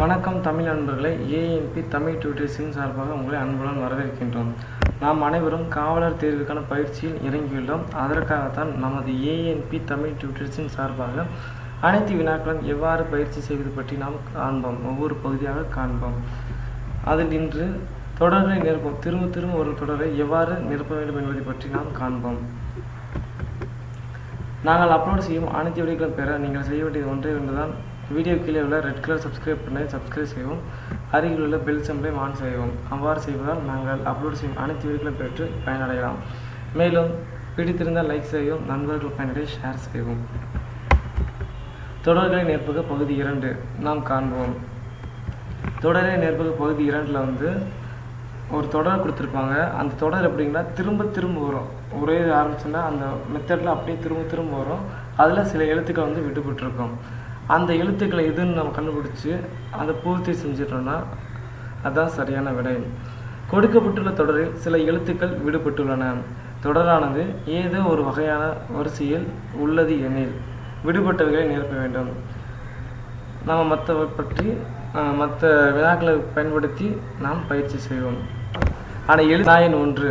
வணக்கம் தமிழ் நண்பர்களே. ஏஎன்பி தமிழ் டியூட்டர்ஸின் சார்பாக உங்களை அன்புடன் வரவேற்கின்றோம். நாம் அனைவரும் காவலர் தேர்வுக்கான பயிற்சியில் இறங்கியுள்ளோம். அதற்காகத்தான் நமது ஏஎன்பி தமிழ் டியூட்டர்ஸின் சார்பாக அனைத்து வினாக்களும் எவ்வாறு பயிற்சி செய்வது பற்றி நாம் காண்போம். ஒவ்வொரு பகுதியாக காண்போம். அதில் இன்று தொடர்களை நிரப்போம் திரும்ப திரும்ப ஒரு தொடரை எவ்வாறு நிரப்ப வேண்டும் என்பதை பற்றி நாம் காண்போம். நாங்கள் அப்லோட் செய்யும் அனைத்து வீடியோக்களும் பெற நீங்கள் செய்ய வேண்டியது ஒன்றே ஒன்றுதான். வீடியோ கீழே உள்ள ரெட் கலர் சப்ஸ்கிரைப் பண்ணை சப்ஸ்கிரைப் செய்யவும் அருகில் உள்ள பெல் சம்பளையும் ஆன் செய்யவும். அவ்வாறு செய்வதால் நாங்கள் அப்லோட் செய்யும் அனைத்து வீடுகளும் பெற்று பயனடையலாம். மேலும் பிடித்திருந்தால் லைக் செய்யவும் நண்பர்கள் பயனடைய ஷேர் செய்யவும். தொடர்களை நேர்புக பகுதி இரண்டு நாம் காண்போம். தொடரை நேர்ப்பக பகுதி இரண்டில் வந்து ஒரு தொடர் கொடுத்துருப்பாங்க. அந்த தொடர் எப்படிங்கன்னா திரும்ப திரும்ப வரும். ஒரே ஆரம்பிச்சுன்னா அந்த மெத்தடில் அப்படியே திரும்ப திரும்ப வரும். அதில் சில எழுத்துக்கள் வந்து விடுபட்டிருக்கும் அந்த எழுத்துக்களை எதுன்னு நம்ம கண்டுபிடிச்சி அதை பூர்த்தி செஞ்சிட்டோம்னா அதுதான் சரியான விடை. கொடுக்கப்பட்டுள்ள தொடரில் சில எழுத்துக்கள் விடுபட்டுள்ளன. தொடரானது ஏதோ ஒரு வகையான வரிசையில் உள்ளது எனில் விடுபட்டவைகளை நிரப்ப வேண்டும். நாம் மற்றவர் பற்றி மற்ற வினாக்களை பயன்படுத்தி நாம் பயிற்சி செய்வோம். ஆனால் எழு ஒன்று.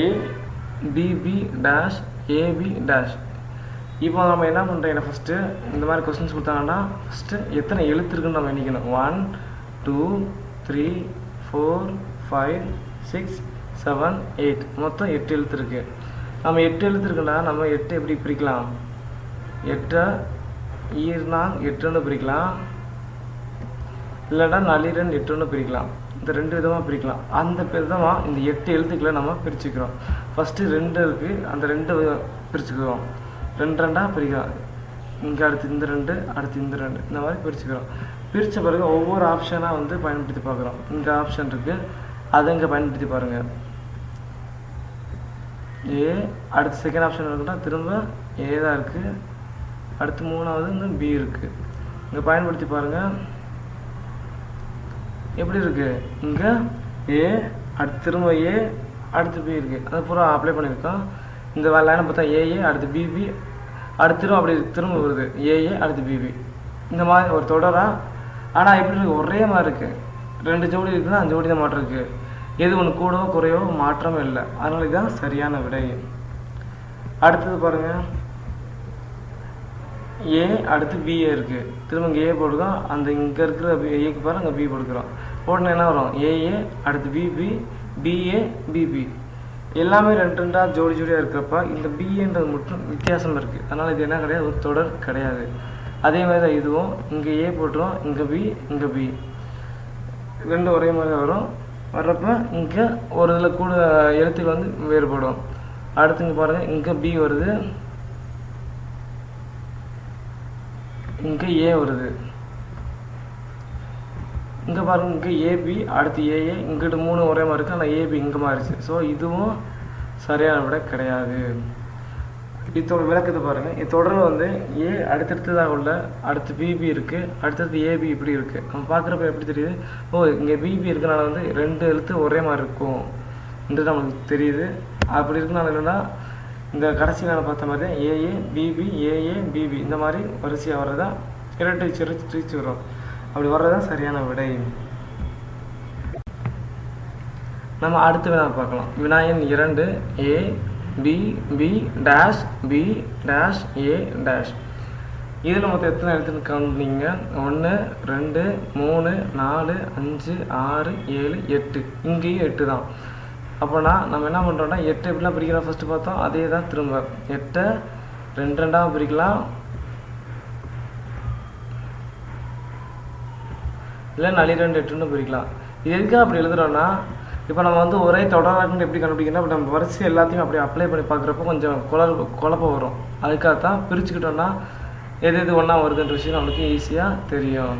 A BB dash AB dash. இப்போ நம்ம என்ன பண்ணுறோம் ஃபஸ்ட்டு இந்த மாதிரி கொஸ்டின்ஸ் கொடுத்தாங்கன்னா ஃபஸ்ட்டு எத்தனை எழுத்து இருக்குன்னு நம்ம எண்ணிக்கணும் one two three four five six seven eight மொத்தம் எட்டு எழுத்து இருக்குது நம்ம எட்டு எழுத்து இருக்குன்னா நம்ம எட்டு எப்படி பிரிக்கலாம்? எட்டை ஈர்னா எட்டுன்னு பிரிக்கலாம். இல்லைன்னா நளிரன் எட்டுன்னு பிரிக்கலாம். இந்த ரெண்டு விதமாக பிரிக்கலாம். அந்த விதமாக இந்த எட்டு எழுத்துக்களை நம்ம பிரிச்சுக்கிறோம். ஃபஸ்ட்டு ரெண்டு இருக்குது அந்த ரெண்டு பிரிச்சுக்கிறோம். ரெண்டு ரெண்டாக பிரிக்கலாம் இங்கே அடுத்து இந்த ரெண்டு அடுத்து இந்த ரெண்டு. இந்த மாதிரி பிரிச்சுக்கிறோம் பிரித்த பிறகு ஒவ்வொரு ஆப்ஷனாக வந்து பயன்படுத்தி பார்க்குறோம். இங்கே ஆப்ஷன் இருக்குது அதை இங்கே பயன்படுத்தி பாருங்கள் ஏ அடுத்து செகண்ட் ஆப்ஷன் இருக்குன்னா திரும்ப ஏ தான் இருக்குது அடுத்து மூணாவது வந்து பி இருக்குது இங்கே பயன்படுத்தி பாருங்கள் எப்படி இருக்குது இங்கே ஏ அடுத்து திரும்ப ஏ அடுத்து பி இருக்குது அது பூரா அப்ளை பண்ணியிருக்கோம் இந்த லைனை பார்த்தா ஏஏ அடுத்து பிபி அடுத்து திரும்ப அப்படி திரும்ப வருது. ஏஏ அடுத்து பிபி இந்த மாதிரி ஒரு தொடராக ஆனால் எப்படி இருக்குது ஒரே மாதிரி இருக்குது ரெண்டு ஜோடி இருக்குதுன்னா அந்த ஜோடி தான் மாற்றம் இருக்குது எது ஒன்று கூடவோ குறையவோ மாற்றமே இல்லை. அதனால இதுதான் சரியான விடை. அடுத்தது பாருங்கள் ஏ அடுத்து பிஏ இருக்குது திரும்ப இங்கே ஏ போடுறோம். அந்த இங்கே இருக்கிற ஏக்கு பாரு அங்கே பி போட்டுக்கிறோம். உடனே என்ன வரும்? ஏஏ அடுத்து பிபி பிஏ பிபி எல்லாமே ரெண்டு ரெண்டாக ஜோடி ஜோடியாக இருக்கிறப்ப இந்த பிஏன்றது மட்டும் வித்தியாசம் இருக்குது அதனால் இது என்ன கிடையாது? ஒரு தொடர் கிடையாது. அதே மாதிரி தான் இதுவும். இங்கே ஏ போட்டுரும். இங்கே பி இங்கே பி ரெண்டும் ஒரே மாதிரி தான் வரும். வர்றப்ப இங்கே ஒரு இதில் கூட எழுத்துக்கள் வந்து வேறுபடும். அடுத்து இங்கே பாருங்கள் இங்கே பி வருது. இங்கே ஏ வருது. இங்கே பாருங்க இங்கே ஏபி அடுத்து ஏஏ இங்கிட்டு மூணு ஒரே மாதிரி இருக்குது ஆனால் ஏபி இங்கே மாறிச்சு ஸோ இதுவும் சரியான விட கிடையாது. இதோட விளக்கத்தை பாருங்கள் இது வந்து ஏ அடுத்தடுத்ததாக உள்ள அடுத்து பிபி இருக்குது அடுத்தடுத்து ஏபி இப்படி இருக்குது நம்ம பார்க்குறப்ப எப்படி தெரியுது? ஓ இங்கே பிபி இருக்கனால வந்து ரெண்டு எழுத்து ஒரே மாதிரி இருக்கும். என்று நமக்கு தெரியுது. அப்படி இருக்கனால என்னென்னா இந்த கடைசி வேலை பார்த்த மாதிரி தான் ஏஏ பிபி ஏஏ பிபி இந்த மாதிரி வரிசையாக வர்றதா இரட்டை சிறு வரும். அப்படி வர்றதுதான் சரியான விடை. நம்ம அடுத்த வினா பார்க்கலாம். வினாயன் இரண்டு A B B dash B dash A dash இதில் மொத்தம் எத்தனை எழுத்துன்னு கவுண்டிங்க ஒன்று ரெண்டு மூணு நாலு அஞ்சு ஆறு ஏழு எட்டு. இங்கேயும் எட்டு தான் அப்போனா நம்ம என்ன பண்ணுறோம்னா எட்டு எப்படிலாம் பிரிக்கலாம் ஃபஸ்ட்டு பார்த்தோம் அதே தான் திரும்ப. எட்டை ரெண்டு ரெண்டாக பிரிக்கலாம். இல்லை நளி எட்டுன்னு பிரிக்கலாம். இது எதுக்காக அப்படி எழுதுறோன்னா இப்போ நம்ம வந்து ஒரே தொடராட்டம் எப்படி கண்டுபிடிக்கணும் இப்போ நம்ம வரிசை எல்லாத்தையும் அப்படி அப்ளை பண்ணி பார்க்குறப்ப கொஞ்சம் குழப்ப குழப்பம் வரும். அதுக்காக தான் பிரிச்சுக்கிட்டோன்னா எது எது ஒன்றா வருதுன்ற விஷயம் நம்மளுக்கு ஈஸியாக தெரியும்.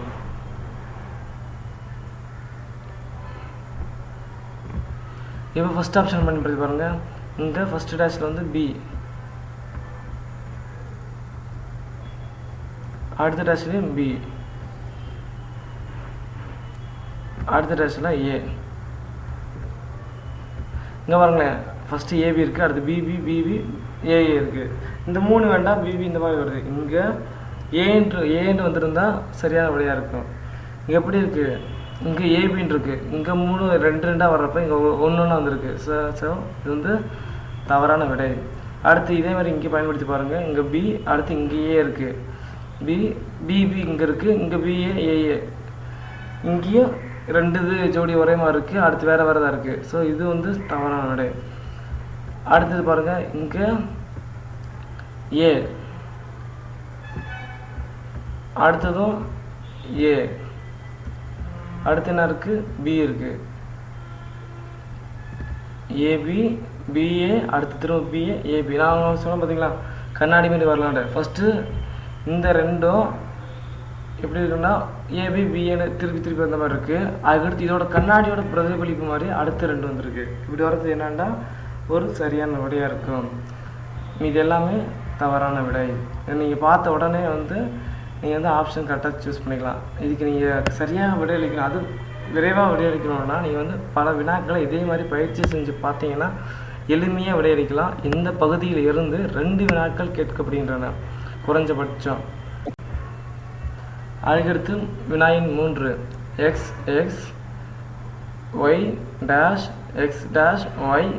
இப்போ ஃபஸ்ட் ஆப்ஷன் பண்ணி பற்றி பாருங்கள் இங்கே ஃபஸ்ட்டு டேஷில் வந்து பி அடுத்த டேஷ்லேயும் பி அடுத்த டேஷில் ஏ இங்கே பாருங்களேன். ஃபஸ்ட்டு ஏபி இருக்குது அடுத்து பிபி பிபி ஏஏ இருக்குது இந்த மூணு வேண்டாம் பிபி இந்த மாதிரி வருது. இங்கே ஏன்று ஏன்னு வந்திருந்தா சரியான வழியாக இருக்கும். இங்கே எப்படி இருக்குது இங்கே ஏபின்னு இருக்குது இங்கே மூணு ரெண்டு ரெண்டாக வர்றப்ப இங்கே ஒன்று ஒன்றா வந்திருக்கு. ஸோ ஸோ இது வந்து தவறான விடை. அடுத்து இதே மாதிரி இங்கே பயன்படுத்தி பாருங்கள் இங்கே பி அடுத்து இங்கேயே இருக்குது பி பிபி இங்கே இருக்குது இங்கே பிஏ ஏஏ இங்கேயும் ரெண்டு இது ஜோடி ஒரே மாதிரி இருக்குது அடுத்து வேறு வேறு தான் இருக்குது ஸோ இது வந்து தவறான நடை. அடுத்தது பாருங்கள் இங்கே ஏ அடுத்ததும் ஏ அடுத்து என்ன இருக்குது பி இருக்குது ஏபி பிஏ அடுத்து திரும்ப பிஏ ஏபி நான் சொன்னேன் பார்த்தீங்களா கண்ணாடி மாதிரி வரலான்ட்டு ஃபஸ்ட்டு இந்த ரெண்டும் எப்படி இருக்குன்னா ஏபி பிஏன்னு திருப்பி திருப்பி வந்த மாதிரி இருக்குது அதுக்கடுத்து இதோட கண்ணாடியோட பிரதிபலிப்பு மாதிரி அடுத்த ரெண்டு வந்திருக்கு. இப்படி வர்றது என்னன்னா ஒரு சரியான விடையாக இருக்கும். இது எல்லாமே தவறான விடை. நீங்கள் பார்த்த உடனே வந்து நீங்கள் வந்து ஆப்ஷன் கரெக்டாக சூஸ் பண்ணிக்கலாம். இதுக்கு நீங்கள் சரியாக விடையளிக்கணும் அது விரைவாக விடையளிக்கணும்னா நீங்கள் வந்து பல வினாக்களை இதே மாதிரி பயிற்சி செஞ்சு பார்த்தீங்கன்னா எளிமையாக விடையளிக்கலாம் இந்த பகுதியில் இருந்து ரெண்டு வினாக்கள் கேட்கப்படுகின்றன. குறைஞ்சபட்சம். அதுக்கடுத்து வினாயின் மூன்று. X X Y dash X dash Y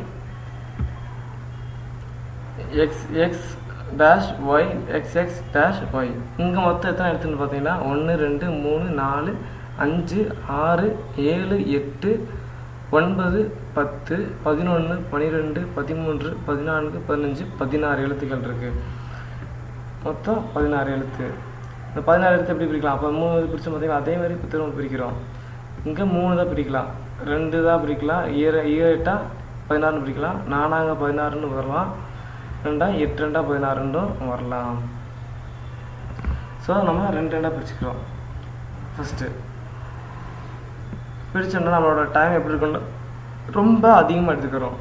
X X dash Y X X dash Y இங்கே மொத்தம் எத்தனை எடுத்துன்னு பார்த்தீங்கன்னா ஒன்று ரெண்டு மூணு நாலு அஞ்சு ஆறு ஏழு எட்டு ஒன்பது பத்து பதினொன்று பன்னிரெண்டு பதிமூன்று பதினான்கு பதினஞ்சு பதினாறு எழுத்துக்கள் இருக்குது மொத்தம் பதினாறு எழுத்து. இந்த பதினாறு எப்படி பிரிக்கலாம்? அப்போ மூணு இது பிரிச்சோம் பார்த்தீங்கன்னா அதே மாதிரி இப்போ திரும்ப பிரிக்கிறோம். இங்கே மூணு தான் பிரிக்கலாம். ரெண்டு தான் பிரிக்கலாம். ஈர ஏட்டா பதினாறுன்னு பிரிக்கலாம். நானாங்க பதினாறுன்னு வரலாம். ரெண்டா எட்டு ரெண்டா பதினாறுன்னும் வரலாம். ஸோ நம்ம ரெண்டு ரெண்டாக பிரிச்சுக்கிறோம். ஃபஸ்ட்டு பிரிச்சோம்னா நம்மளோட டைம் எப்படி இருக்குன்னு ரொம்ப அதிகமாக எடுத்துக்கிறோம்.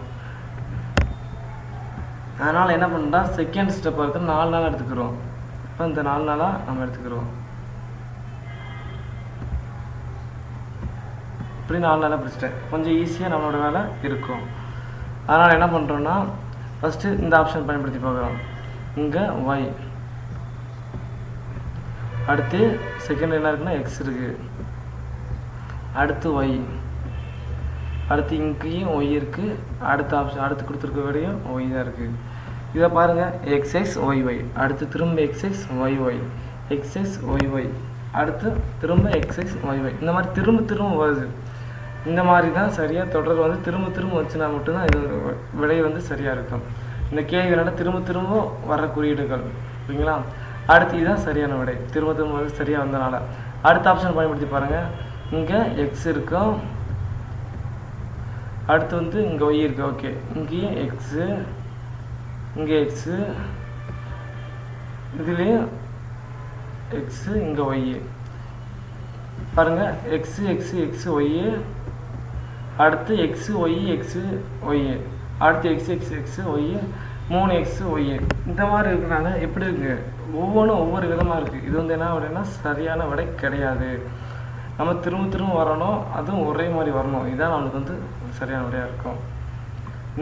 அதனால் என்ன பண்ணுறா செகண்ட் ஸ்டெப் எடுத்து நாலு நாள் எடுத்துக்கிறோம். இப்போ இந்த நாலு நாளாக நம்ம எடுத்துக்கிறோம். இப்படி நாலு நாளாக பிடிச்சிட்டேன் கொஞ்சம் ஈஸியாக நம்மளோட வேலை இருக்கும். அதனால் என்ன பண்ணுறோன்னா ஃபஸ்ட்டு இந்த ஆப்ஷன் பயன்படுத்தி பார்க்குறோம் இங்கே ஒய் அடுத்து செகண்ட் என்ன இருக்குன்னா எக்ஸ் இருக்குது அடுத்து ஒய் அடுத்து இங்கேயும் ஒய் இருக்குது அடுத்த ஆப்ஷன் அடுத்து கொடுத்துருக்க வரையும் ஒய் தான் இருக்குது இதை பாருங்கள் எக்ஸ்எக்ஸ் ஒய்ஒய் அடுத்து திரும்ப X X Y Y X X Y Y அடுத்து திரும்ப எக்ஸ்எக்ஸ் ஒய்ஒய் இந்த மாதிரி திரும்ப திரும்ப வருது. இந்த மாதிரி தான் சரியாக தொடர் வந்து திரும்ப திரும்ப வச்சுனா மட்டும்தான் இது விலை வந்து சரியாக இருக்கும். இந்த கேள்வினால திரும்ப திரும்ப வர குறியீடுகள். ஓகேங்களா அடுத்து இதுதான் சரியான விடை. திரும்ப திரும்ப வந்து சரியாக வந்தனால. அடுத்த ஆப்ஷன் பயன்படுத்தி பாருங்கள் இங்கே எக்ஸ் இருக்கும் அடுத்து வந்து இங்கே ஒய் இருக்கு? ஓகே இங்கேயும் எக்ஸு இங்கே எக்ஸு இதுலேயும் எக்ஸு இங்கே ஒய்யு பாருங்கள் எக்ஸு எக்ஸு எக்ஸு ஒய்யு அடுத்து எக்ஸு ஒய் எக்ஸு ஒய்யு அடுத்து எக்ஸ் எக்ஸ் எக்ஸு ஒய்யு மூணு எக்ஸு ஒய்யு இந்த மாதிரி இருக்கிறனால எப்படி இருக்கு? ஒவ்வொன்றும் ஒவ்வொரு விதமாக இருக்குது இது வந்து என்ன அப்படின்னா சரியான விடை கிடையாது. நம்ம திரும்ப திரும்ப வரணும். அதுவும் ஒரே மாதிரி வரணும். இதுதான் நம்மளுக்கு வந்து சரியான விடையாக இருக்கும்.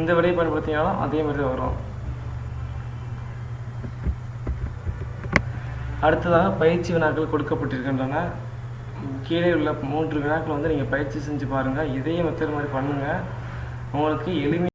இந்த விடையை பயன்படுத்தினாலும் அதே மாதிரி தான் வரும். அடுத்ததாக பயிற்சி வினாக்கள் கொடுக்கப்பட்டிருக்கின்றன. கீழே உள்ள மூன்று வினாக்கள் வந்து நீங்கள் பயிற்சி செஞ்சு பாருங்கள் இதே மெத்தட் மாதிரி பண்ணுங்கள் உங்களுக்கு எளிமை